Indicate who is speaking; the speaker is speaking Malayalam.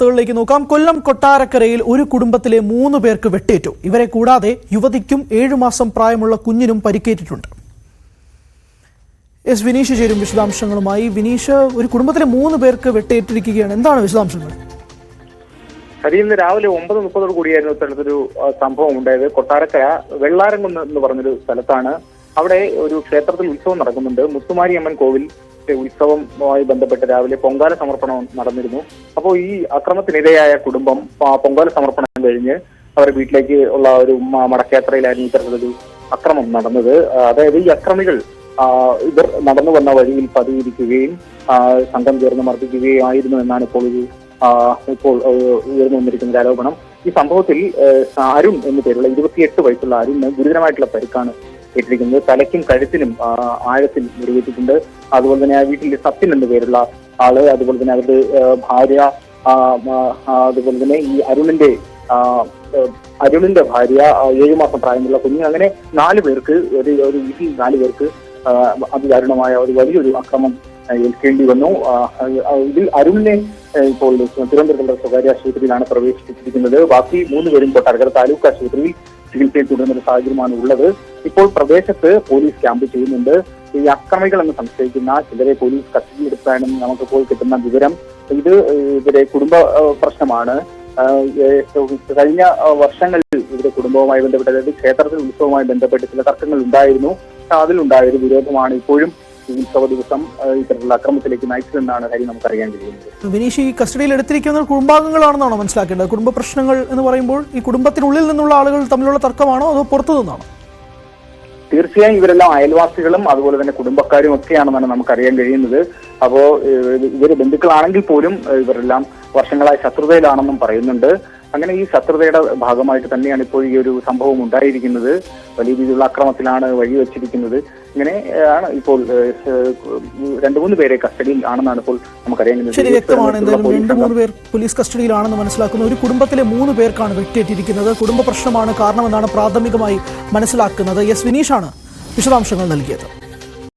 Speaker 1: വാർത്തകളിലേക്ക് നോക്കാം. കൊല്ലം കൊട്ടാരക്കരയിൽ ഒരു കുടുംബത്തിലെ മൂന്ന് പേർക്ക് വെട്ടേറ്റു. ഇവരെ കൂടാതെ യുവതിക്കും ഏഴുമാസം പ്രായമുള്ള കുഞ്ഞിനും പരിക്കേറ്റിട്ടുണ്ട്. എസ് വിനീഷ് ചേരും വിശദാംശങ്ങളുമായി. വിനീഷ് ഒരു കുടുംബത്തിലെ മൂന്ന് പേർക്ക് വെട്ടേറ്റിരിക്കുകയാണ്. എന്താണ് വിശദാംശങ്ങൾ?
Speaker 2: ഹരി ഇന്ന് രാവിലെ ഒമ്പത് മുപ്പതോട് കൂടിയായിരുന്നു ഇത്തരത്തിലൊരു സംഭവം ഉണ്ടായത്. കൊട്ടാരക്കര വെള്ളാരംകുന്ന് എന്ന് പറഞ്ഞൊരു സ്ഥലത്താണ് അവിടെ ഒരു ക്ഷേത്രത്തിൽ ഉത്സവം നടക്കുന്നുണ്ട്. മുത്തുമാരി അമ്മൻ കോവിൽ ഉത്സവവുമായി ബന്ധപ്പെട്ട് രാവിലെ പൊങ്കാല സമർപ്പണം നടന്നിരുന്നു. അപ്പോൾ ഈ അക്രമത്തിനിരയായ കുടുംബം പൊങ്കാല സമർപ്പണം കഴിഞ്ഞ് അവരുടെ വീട്ടിലേക്ക് ഉള്ള ഒരു മടക്കയാത്രയിലായിരുന്നു ഇത്തരത്തിലൊരു അക്രമം നടന്നത്. അതായത് ഈ അക്രമികൾ ഇവർ നടന്നു വന്ന വഴിയിൽ പതിയിരിക്കുകയും സംഘം ചേർന്ന് മർദ്ദിക്കുകയും ആയിരുന്നു എന്നാണ് ഇപ്പോൾ ഒരു ഇപ്പോൾ ഉയർന്നു വന്നിരിക്കുന്ന ആരോപണം. ഈ സംഭവത്തിൽ അരുൺ എന്നു പേരുള്ള ഇരുപത്തിയെട്ട് വയസ്സുള്ള അരുണ് ഗുരുതരമായിട്ടുള്ള പരിക്കാണ് ഏറ്റിരിക്കുന്നത് തലയ്ക്കും കഴുത്തിനും ആഴത്തിൽ മുറിവേറ്റിട്ടുണ്ട് അതുപോലെ തന്നെ ആ വീട്ടിലെ സത്യൻ എന്ന പേരുള്ള ആൾ അതുപോലെ തന്നെ അവരുടെ ഭാര്യ അതുപോലെ തന്നെ ഈ അരുണിന്റെ അരുണിന്റെ ഭാര്യ ഏഴു മാസം പ്രായമുള്ള കുഞ്ഞ്. അങ്ങനെ നാല് പേർക്ക് ഒരു ഒരു വീട്ടിൽ നാല് പേർക്ക് അതിദാരുണമായ ഒരു വലിയൊരു അക്രമം ഏൽക്കേണ്ടി വന്നു. ഇതിൽ അരുണിനെ ഇപ്പോൾ തിരുവനന്തപുരത്തുള്ള സ്വകാര്യ ആശുപത്രിയിലാണ് പ്രവേശിപ്പിച്ചിരിക്കുന്നത്. ബാക്കി മൂന്ന് പേരും കൊട്ടാരക്കര താലൂക്ക് ആശുപത്രിയിൽ ചികിത്സയിൽ തുടരുന്ന ഒരു സാഹചര്യമാണ് ഉള്ളത്. ഇപ്പോൾ പ്രദേശത്ത് പോലീസ് ക്യാമ്പ് ചെയ്യുന്നുണ്ട്. ഈ അക്രമികൾ എന്ന് സംശയിക്കുന്ന ചിലരെ പോലീസ് കസ്റ്റഡി കസ്റ്റഡിയിലെടുത്താനും നമുക്കിപ്പോൾ കിട്ടുന്ന വിവരം ഇത് ഇവരെ കുടുംബ പ്രശ്നമാണ്. കഴിഞ്ഞ വർഷങ്ങളിൽ ഇവരുടെ കുടുംബവുമായി ബന്ധപ്പെട്ട് അതായത് ക്ഷേത്രത്തിൽ ഉത്സവവുമായി ബന്ധപ്പെട്ട് ചില തർക്കങ്ങൾ ഉണ്ടായിരുന്നു. അതിലുണ്ടായ ഒരു വിരോധമാണ് ഇപ്പോഴും ഉത്സവ ദിവസം ഇത്തരത്തിലുള്ള അക്രമത്തിലേക്ക് നയിച്ചതെന്നാണ് കാര്യം നമുക്കറിയാൻ കഴിയുന്നത്.
Speaker 1: വിനീഷ് ഈ കസ്റ്റഡിയിൽ എടുത്തിരിക്കുന്ന കുടുംബാംഗങ്ങളാണെന്നാണോ മനസ്സിലാക്കേണ്ടത്? കുടുംബ പ്രശ്നങ്ങൾ എന്ന് പറയുമ്പോൾ ഈ കുടുംബത്തിനുള്ളിൽ നിന്നുള്ള ആളുകൾ തമ്മിലുള്ള തർക്കമാണോ അതോ പുറത്തു നിന്നാണോ?
Speaker 2: തീർച്ചയായും ഇവരെല്ലാം അയൽവാസികളും അതുപോലെ തന്നെ കുടുംബക്കാരും ഒക്കെയാണെന്നാണ് നമുക്കറിയാൻ കഴിയുന്നത്. അപ്പോ ഇവർ ബന്ധുക്കളാണെങ്കിൽ പോലും ഇവരെല്ലാം വർഷങ്ങളായി ശത്രുതയിലാണെന്നും പറയുന്നുണ്ട്. അങ്ങനെ ഈ ശത്രുതയുടെ ഭാഗമായിട്ട് തന്നെയാണ് ഇപ്പോൾ ഈ ഒരു സംഭവം ഉണ്ടായിരിക്കുന്നത്. വലിയ രീതിയിലുള്ള അക്രമത്തിലാണ് വഴിവെച്ചിരിക്കുന്നത്. ഇങ്ങനെ ആണ് ഇപ്പോൾ രണ്ടു മൂന്ന് പേരെ കസ്റ്റഡിയിൽ ആണെന്നാണ് ഇപ്പോൾ നമുക്കറിയാൻ കഴിയുന്നത്.
Speaker 1: ശരി വ്യക്തമാണ്. എന്തായാലും രണ്ട് മൂന്ന് പേർ പോലീസ് കസ്റ്റഡിയിലാണെന്ന് മനസ്സിലാക്കുന്നു. ഒരു കുടുംബത്തിലെ മൂന്ന് പേർക്കാണ് വെട്ടേറ്റിരിക്കുന്നത് കുടുംബ പ്രശ്നമാണ് കാരണമെന്നാണ് പ്രാഥമികമായി മനസ്സിലാക്കുന്നത്. എസ് വിനീഷാണ് വിശദാംശങ്ങൾ നൽകിയത്.